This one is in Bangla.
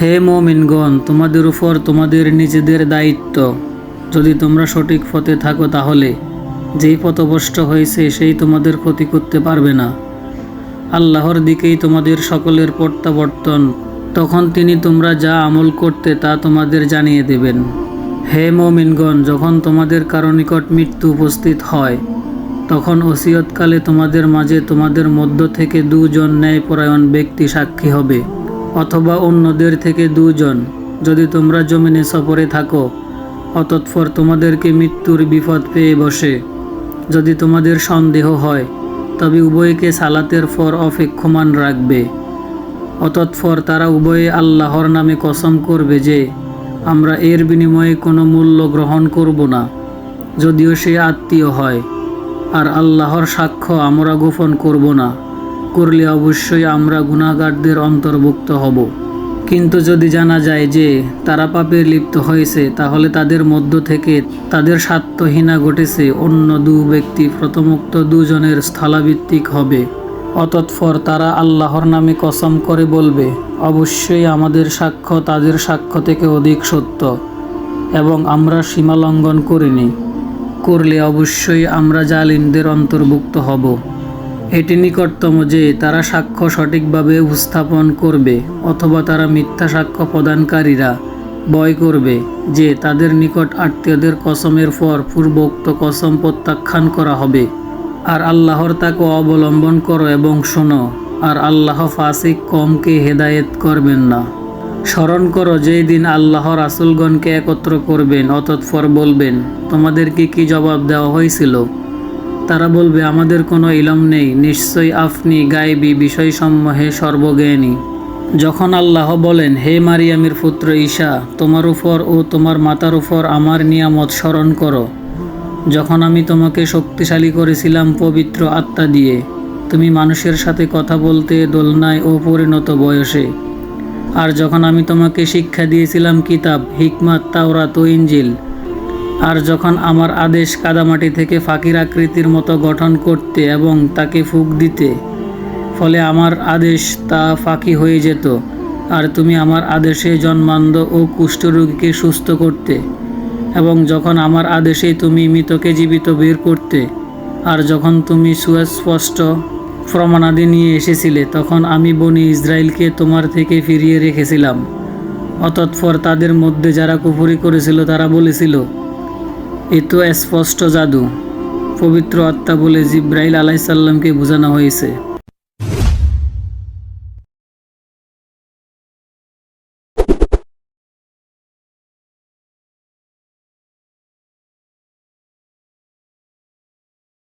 হে মোমিনগণ, তোমাদের উপর তোমাদের নিজেদের দায়িত্ব। যদি তোমরা সঠিক পথে থাকো তাহলে, যেই পথভ্রষ্ট হয়েছে সেই তোমাদের ক্ষতি করতে পারবে না। আল্লাহর দিকেই তোমাদের সকলের প্রত্যাবর্তন, তখন তিনি তোমরা যা আমল করতে তা তোমাদের জানিয়ে দেবেন। হে মোমিনগণ, যখন তোমাদের কারও নিকট মৃত্যু উপস্থিত হয়, তখন ওসিয়তকালে তোমাদের মাঝে তোমাদের মধ্য থেকে দুজন ন্যায়পরায়ণ ব্যক্তি সাক্ষী হবে। অথবা অন্যদের থেকে দুজন। যদি তোমরা জমিনে সফরে থাকো, অতৎপর তোমাদেরকে মৃত্যুর বিপদ পেয়ে বসে। যদি তোমাদের সন্দেহ হয়, তবে উভয়কে সালাতের পর অপেক্ষমান রাখবে। অতৎপর তারা উভয়ে আল্লাহর নামে কসম করবে যে, আমরা এর বিনিময়ে কোনো মূল্য গ্রহণ করব না, যদিও সে আত্মীয় হয়, আর আল্লাহর সাক্ষ্য আমরা গোপন করব না। করলে অবশ্যই আমরা গুণাগারদের অন্তর্ভুক্ত হব। কিন্তু যদি জানা যায় যে তারা পাপে লিপ্ত হয়েছে, তাহলে তাদের মধ্য থেকে তাদের স্বার্থহীনা ঘটেছে, অন্য দু ব্যক্তি প্রথমোক্ত দুজনের স্থলাভিত্তিক হবে। অতৎপর তারা আল্লাহর নামে কসম করে বলবে, অবশ্যই আমাদের সাক্ষ্য তাদের সাক্ষ্য থেকে অধিক সত্য এবং আমরা সীমা লঙ্ঘন করিনি। করলে অবশ্যই আমরা জালিমদের অন্তর্ভুক্ত হব। এটি নিকটতম যে তারা সাক্ষ্য সঠিকভাবে উপস্থাপন করবে অথবা তারা মিথ্যা সাক্ষ্য প্রদানকারীরা ভয় করবে যে তাদের নিকট আত্মীয়দের কসমের পর পূর্বোক্ত কসম প্রত্যাখ্যান করা হবে। আর আল্লাহর তাকে অবলম্বন করো এবং শোনো, আর আল্লাহ ফাসিক কমকে হেদায়েত করবেন না। স্মরণ করো যেই দিন আল্লাহ রাসুলগণকে একত্র করবেন, অতৎপর বলবেন তোমাদেরকে কি জবাব দেওয়া হয়েছিল? তারা বলবে, আমাদের কোনো ইলম নেই। নিশ্চয়ই আপনি গায়েবী বিষয়সমূহে সর্বজ্ঞানী। যখন আল্লাহ বলেন, হে মারিয়ামের পুত্র ঈশা, তোমার উপর ও তোমার মাতার উপর আমার নিয়ামত স্মরণ করো। যখন আমি তোমাকে শক্তিশালী করেছিলাম পবিত্র আত্মা দিয়ে, তুমি মানুষের সাথে কথা বলতে দোলনায় ও পরিণত বয়সে। আর যখন আমি তোমাকে শিক্ষা দিয়েছিলাম কিতাব, হিকমাত, তাওরাত ও ইঞ্জিল আর যখন আমার আদেশ কাদামাটি থেকে ফাঁকির আকৃতির মতো গঠন করতে এবং তাকে ফুক দিতে, ফলে আমার আদেশ তা ফাঁকি হয়ে যেত। আর তুমি আমার আদেশে জন্মান্ধ ও কুষ্ঠরোগীকে সুস্থ করতে এবং যখন আমার আদেশে তুমি মৃতকে জীবিত বের করতে, আর যখন তুমি সুস্পষ্ট প্রমাণাদি নিয়ে এসেছিলে, তখন আমি বনি ইসরায়েলকে তোমার থেকে ফিরিয়ে রেখেছিলাম। অতৎপর তাদের মধ্যে যারা কুফরি করেছিল, তারা বলেছিল এ তো স্পষ্ট জাদু। পবিত্র আত্মা বলে জিব্রাইল আলাইসাল্লামকে বোঝানো হয়েছে।